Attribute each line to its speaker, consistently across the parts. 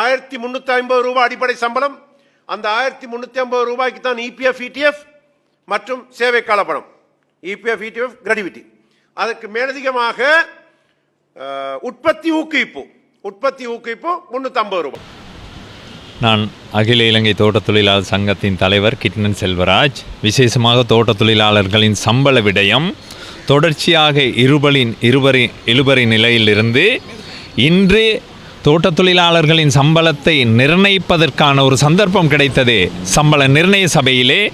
Speaker 1: ஆயிரத்தி முந்நூற்றி ஐம்பது ரூபாய் அடிப்படை சம்பளம். அந்த ஆயிரத்தி முந்நூற்றி ஐம்பது ரூபாய்க்கு தான் இபிஎஃப் இடிஎஃப் மற்றும் சேவை காலப்பணம் இபிஎஃப் இடிஎஃப் கிரடிவிட்டி அதற்கு மேலதிகமாக உற்பத்தி ஊக்குவிப்பு. உற்பத்தி ஊக்குவிப்பு முந்நூற்றம்பது ரூபாய்.
Speaker 2: நான் அகில இலங்கை தோட்ட தொழிலாளர் சங்கத்தின் தலைவர் கிட்னன் செல்வராஜ். விசேஷமாக தோட்ட தொழிலாளர்களின் சம்பள விடயம் தொடர்ச்சியாக இருபலின் இருபரி இழுபறி நிலையிலிருந்து இன்று தோட்டத் தொழிலாளர்களின் சம்பளத்தை நிர்ணயிப்பதற்கான ஒரு சந்தர்ப்பம் கிடைத்தது சம்பள நிர்ணய சபையிலே.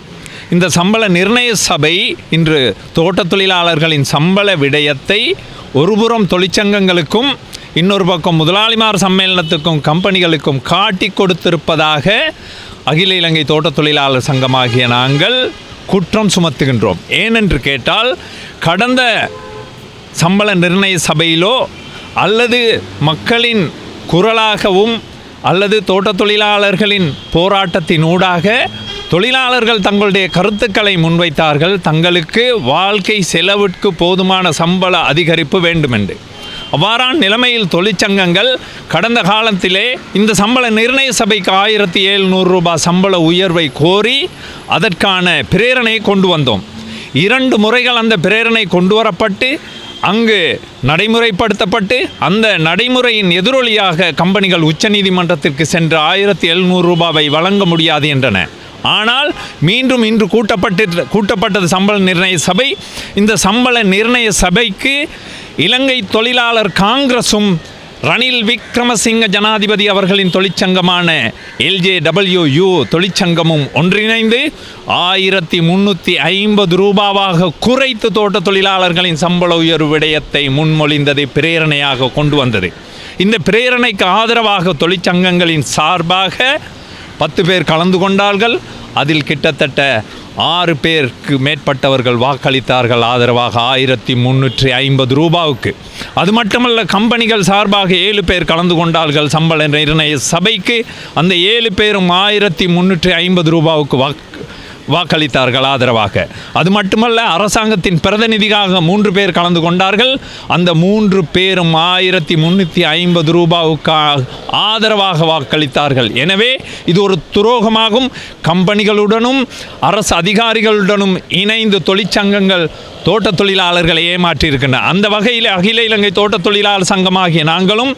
Speaker 2: இந்த சம்பள நிர்ணய சபை இன்று தோட்டத் தொழிலாளர்களின் சம்பள விடயத்தை ஒருபுறம் தொழிற்சங்கங்களுக்கும் இன்னொரு பக்கம் முதலாளிமார் சம்மேளனத்துக்கும் கம்பெனிகளுக்கும் காட்டி கொடுத்திருப்பதாக அகில இலங்கை தோட்டத் தொழிலாளர் சங்கமாகிய நாங்கள் குற்றம் சுமத்துகின்றோம். ஏனென்று கேட்டால் கடந்த சம்பள நிர்ணய சபையிலோ அல்லது மக்களின் குரலாகவும் அல்லது தோட்ட தொழிலாளர்களின் போராட்டத்தினூடாக தொழிலாளர்கள் தங்களுடைய கருத்துக்களை முன்வைத்தார்கள். தங்களுக்கு வாழ்க்கை செலவிற்கு போதுமான சம்பள அதிகரிப்பு வேண்டுமென்று. அவ்வாறான நிலைமையில் தொழிற்சங்கங்கள் கடந்த காலத்திலே இந்த சம்பள நிர்ணய சபைக்கு ஆயிரத்தி எழுநூறு ரூபாய் சம்பள உயர்வை கோரி அதற்கான பிரேரணையை கொண்டு வந்தோம். இரண்டு முறைகள் அந்த பிரேரணை கொண்டு வரப்பட்டு அங்கு நடைமுறைப்படுத்தப்பட்டு அந்த நடைமுறையின் எதிரொலியாக கம்பெனிகள் உச்சநீதிமன்றத்திற்கு சென்று ஆயிரத்தி எழுநூறு ரூபாவை வழங்க முடியாது என்றன. ஆனால் மீண்டும் இன்று கூட்டப்பட்டு கூட்டப்பட்டது சம்பள நிர்ணய சபை. இந்த சம்பள நிர்ணய சபைக்கு இலங்கை தொழிலாளர் காங்கிரசும் ரணில் விக்ரமசிங்க ஜனாதிபதி அவர்களின் தொழிற்சங்கமான எல்ஜே டபுள்யூயு தொழிற்சங்கமும் ஒன்றிணைந்து ஆயிரத்தி முன்னூற்றி ஐம்பது ரூபாவாக குறைத்து தோட்ட தொழிலாளர்களின் சம்பள உயர்வு விடயத்தை முன்மொழிந்ததை பிரேரணையாக கொண்டு வந்தது. இந்த பிரேரணைக்கு ஆதரவாக தொழிற்சங்கங்களின் சார்பாக பத்து பேர் கலந்து கொண்டார்கள். அதில் கிட்டத்தட்ட ஆறு பேருக்கு மேற்பட்டவர்கள் வாக்களித்தார்கள். ஆதரவாக ஆயிரத்தி முன்னூற்றி ஐம்பது ரூபாவுக்கு. அது மட்டுமல்ல கம்பெனிகள் சார்பாக ஏழு பேர் கலந்து கொண்டார்கள். சம்பள நிர்ணய சபைக்கு அந்த ஏழு பேரும் ஆயிரத்தி முன்னூற்றி ஐம்பது ரூபாவுக்கு வாக்கு வாக்களித்தார்கள் ஆதரவாக. அது மட்டுமல்ல அரசாங்கத்தின் பிரதிநிதியாக மூன்று பேர் கலந்து கொண்டார்கள். அந்த மூன்று பேரும் ஆயிரத்தி முன்னூற்றி ஐம்பது ரூபாவுக்கு ஆதரவாக வாக்களித்தார்கள். எனவே இது ஒரு துரோகமாகும். கம்பெனிகளுடனும் அரசு அதிகாரிகளுடனும் இணைந்து தொழிற்சங்கங்கள் தோட்டத் தொழிலாளர்களை ஏமாற்றியிருக்கின்றன. அந்த வகையில் அகில இலங்கை தோட்டத் தொழிலாளர் சங்கமாகிய நாங்களும்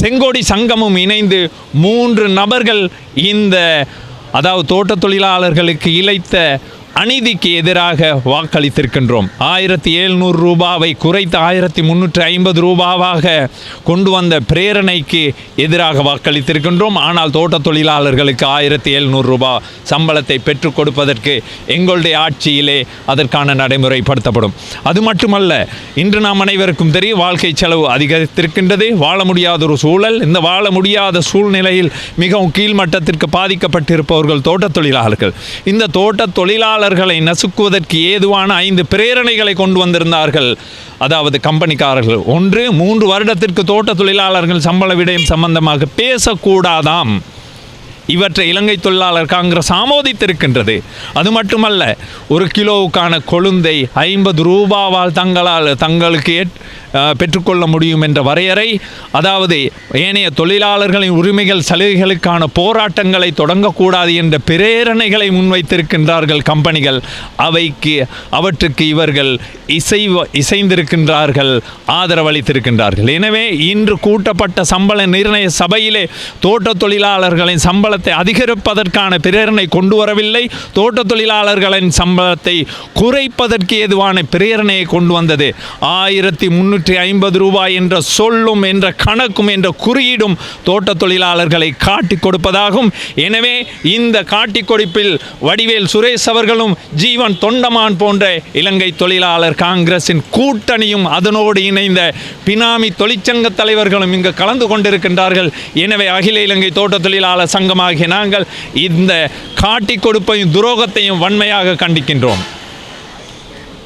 Speaker 2: செங்கோடி சங்கமும் இணைந்து மூன்று நபர்கள் இந்த அதாவது தோட்ட தொழிலாளர்களுக்கு இழைத்த அநீதிக்கு எதிராக வாக்களித்திருக்கின்றோம். ஆயிரத்தி எழுநூறு ரூபாவை குறைத்து ஆயிரத்தி முன்னூற்றி ஐம்பது ரூபாவாக கொண்டு வந்த பிரேரணைக்கு எதிராக வாக்களித்திருக்கின்றோம். ஆனால் தோட்ட தொழிலாளர்களுக்கு ஆயிரத்தி எழுநூறு ரூபாய் சம்பளத்தை பெற்றுக் கொடுப்பதற்கு எங்களுடைய ஆட்சியிலே அதற்கான நடைமுறைப்படுத்தப்படும் அது மட்டுமல்ல இன்று நாம் அனைவருக்கும் தெரியும் வாழ்க்கை செலவு அதிகரித்திருக்கின்றது. வாழ முடியாத ஒரு சூழல். இந்த வாழ முடியாத சூழ்நிலையில் மிகவும் கீழ்மட்டத்திற்கு பாதிக்கப்பட்டிருப்பவர்கள் தோட்டத் தொழிலாளர்கள். இந்த தோட்டத் தொழிலாளர்களை நசுக்குவதற்கு ஏதுவான ஐந்து பிரேரணைகளை கொண்டு வந்திருந்தார்கள். அதாவது கம்பெனிக்காரர்கள். ஒன்று மூன்று வருடத்திற்கு தோட்ட தொழிலாளர்கள் சம்பள விடயம் சம்பந்தமாக பேசக்கூடாதாம். இவற்றை இலங்கை தொழிலாளர் காங்கிரஸ் ஆமோதித்திருக்கின்றது. அது மட்டுமல்ல ஒரு கிலோவுக்கான கொழுந்தை ஐம்பது ரூபாவால் தங்களால் தங்களுக்கு பெற்றுக்கொள்ள முடியும் என்ற வரையறை அதாவது ஏனைய தொழிலாளர்களின் உரிமைகள் சலுகைகளுக்கான போராட்டங்களை தொடங்கக்கூடாது என்ற பிரேரணைகளை முன்வைத்திருக்கின்றார்கள் கம்பெனிகள். அவைக்கு அவற்றுக்கு இவர்கள் இசை இசைந்திருக்கின்றார்கள் ஆதரவளித்திருக்கின்றார்கள். எனவே இன்று கூட்டப்பட்ட சம்பள நிர்ணய சபையிலே தோட்ட தொழிலாளர்களின் சம்பளத்தை அதிகரிப்பதற்கான பிரேரணை கொண்டு வரவில்லை தோட்ட தொழிலாளர்களின் சம்பளத்தை குறைப்பதற்கு ஏதுவான பிரேரணையை கொண்டு வந்தது ஆயிரத்தி முன்னூற்றி ஐம்பது ரூபாய் என்ற சொல்லும் என்ற கணக்கும் என்ற குறியீடும் தோட்ட தொழிலாளர்களை காட்டி கொடுப்பதாகும். எனவே இந்த காட்டிக் கொடுப்பில் வடிவேல் சுரேஷ் அவர்களும் ஜீவன் தொண்டமான் போன்ற இலங்கை தொழிலாளர் காங்கிரசின் கூட்டணியும் அதனோடு இணைந்த பினாமி தொழிற்சங்க தலைவர்களும் இங்கு கலந்து கொண்டிருக்கின்றார்கள். எனவே அகில இலங்கை தோட்ட தொழிலாளர் சங்கமாகிய நாங்கள் இந்த காட்டி கொடுப்பையும் துரோகத்தையும் வன்மையாக கண்டிக்கின்றோம்.